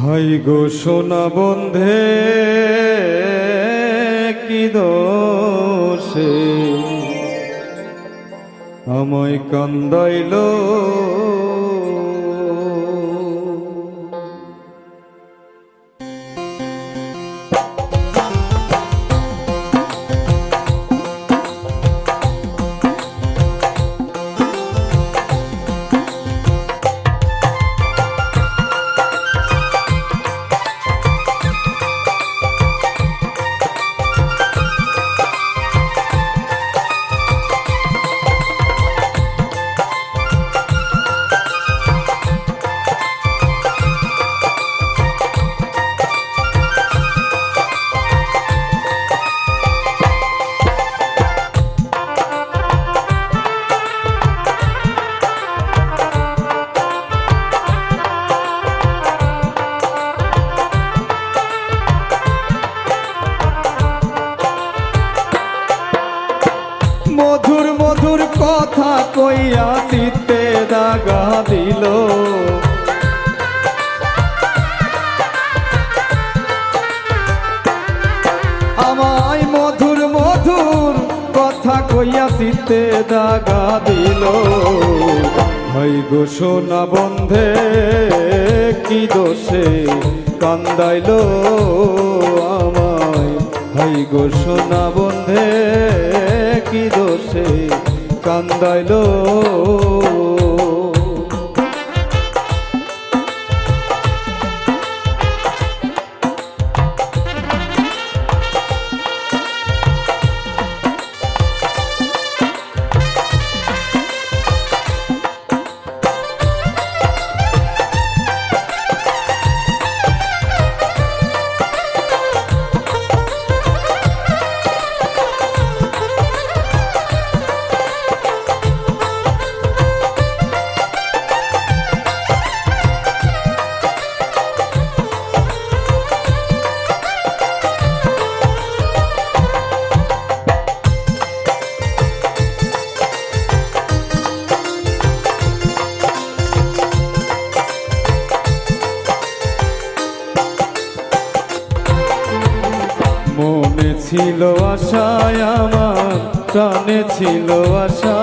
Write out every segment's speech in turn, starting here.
High গো সোনা বন্ধে কি দোষে? আমায় কান্দাইল মধুর মধুর কথা কইয়া চিত্তে দাগা দিল। আমায় মধুর মধুর কথা কইয়া চিত্তে দাগা দিল। ভাই গো বন্ধে, কি দোষে কান্দাইল আমায়? ভাই গো বন্ধে কি দোষে কান্দাইল? মনে ছিল আশায় আমার, প্রাণে ছিল আশা।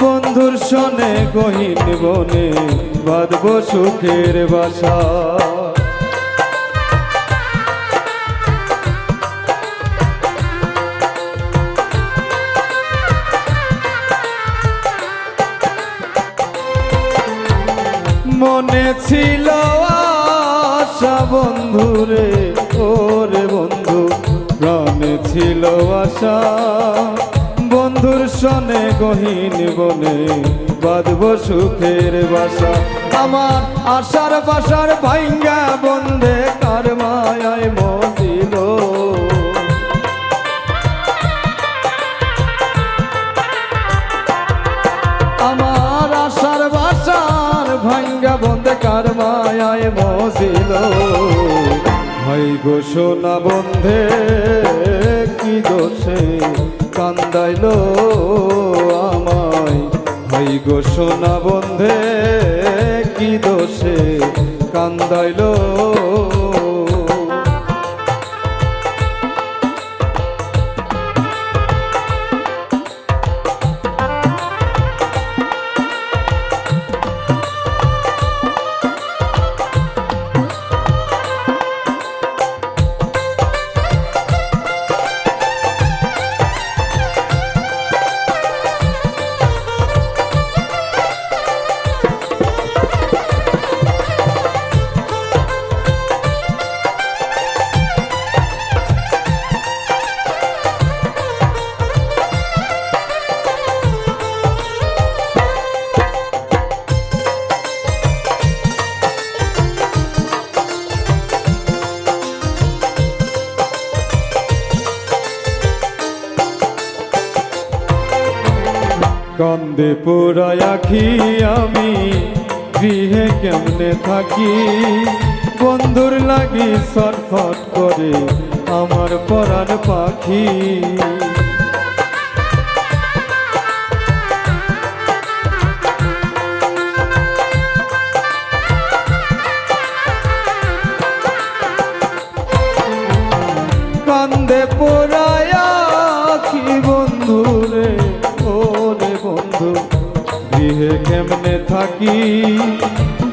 বন্ধুর সনে গহীন বনে বাঁধব সুখের বাসা। মনে ছিল আশা বন্ধুরে আশা বন্ধুর সনে গহীন বনে বাঁধব সুখের বাসা। আমার আশার বাসার ভাইঙ্গা বন্ধে কার মায়ায় মজিল আমার আশার বাসার ভাঙ্গা বন্ধে কার মায়ায় মজিল সোনা বন্ধে কি দোষে কান্দাইল আমায়? হাই ঘোষণা বন্ধে কি দোষে কান্দাইল কান্দে পুরায় আখি আমি গৃহে কেমনে থাকি? বন্ধুর লাগি সরফট করে আমার পরাণ পাখি। থাকি।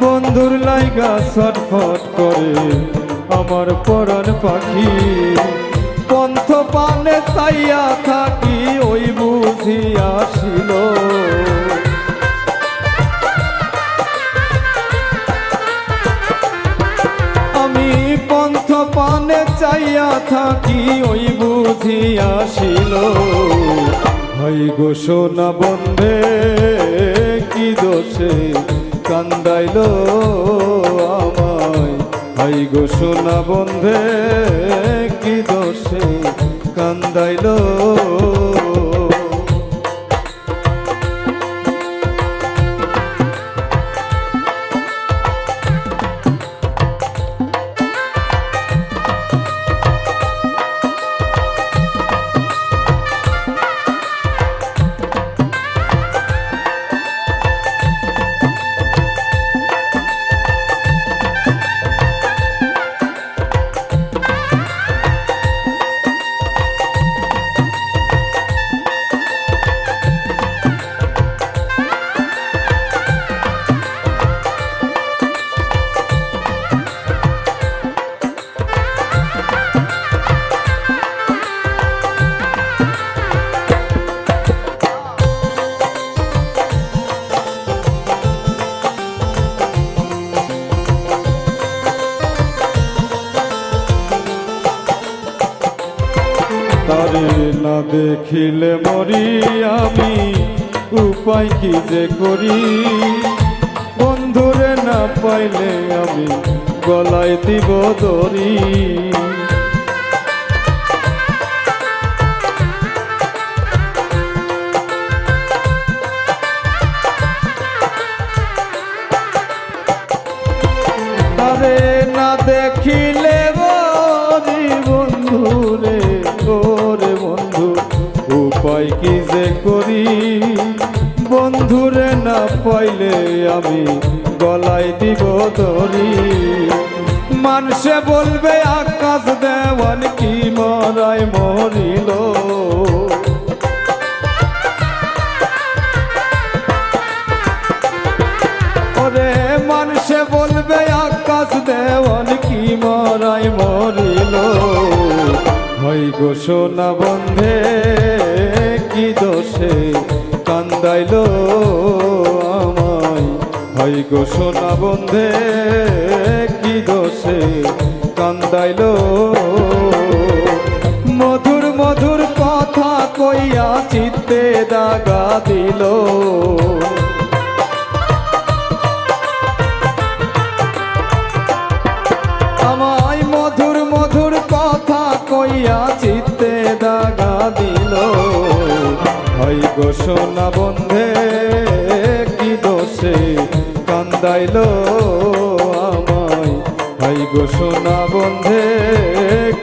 বন্ধুর লাইগা ছটফট করে আমার পরাণ পাখি। পন্থ পানে চাইয়া থাকি, ওই বুঝি আসিল আমি পন্থ পানে চাইয়া থাকি, ওই বুঝি আসিল ভাই গো সোনা বন্ধে দোষে কান্দাইল আমায়। হাই গো সোনা বন্ধে কি দোষে কান্দাইল? দেখিলে মরি আমি, উপায় কি যে করি? বন্ধুরে না পাইলে আমি গলায় দিব দড়ি। আরে না দেখিলে পাইলে আমি গলায় দিব দড়ি মানুষে বলবে, আকাশ দেওয়ান কি মরাই মরিল। ওরে মানুষে বলবে, আকাশ দেওয়ান কি মরাই মরিল। হই গো সোনা বন্ধে, কি দোষে কান্দাইল। হই গো সোনা বন্ধে কি দোষে কান্দাইল? মধুর মধুর কথা কইয়া চিত্তে দাগা দিল। আমায় মধুর মধুর কথা কইয়া চিত্তে দাগা দিল। হয় গো সোনা বন্ধে কান্দাইল আমায়। ভাই গো সোনা বন্ধে,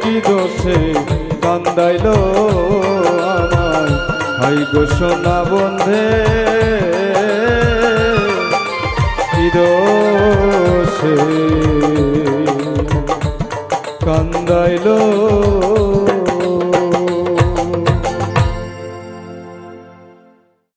কি দোষে কান্দাইল আমায়। ভাই গো সোনা বন্ধে, কি দোষে কান্দাইলো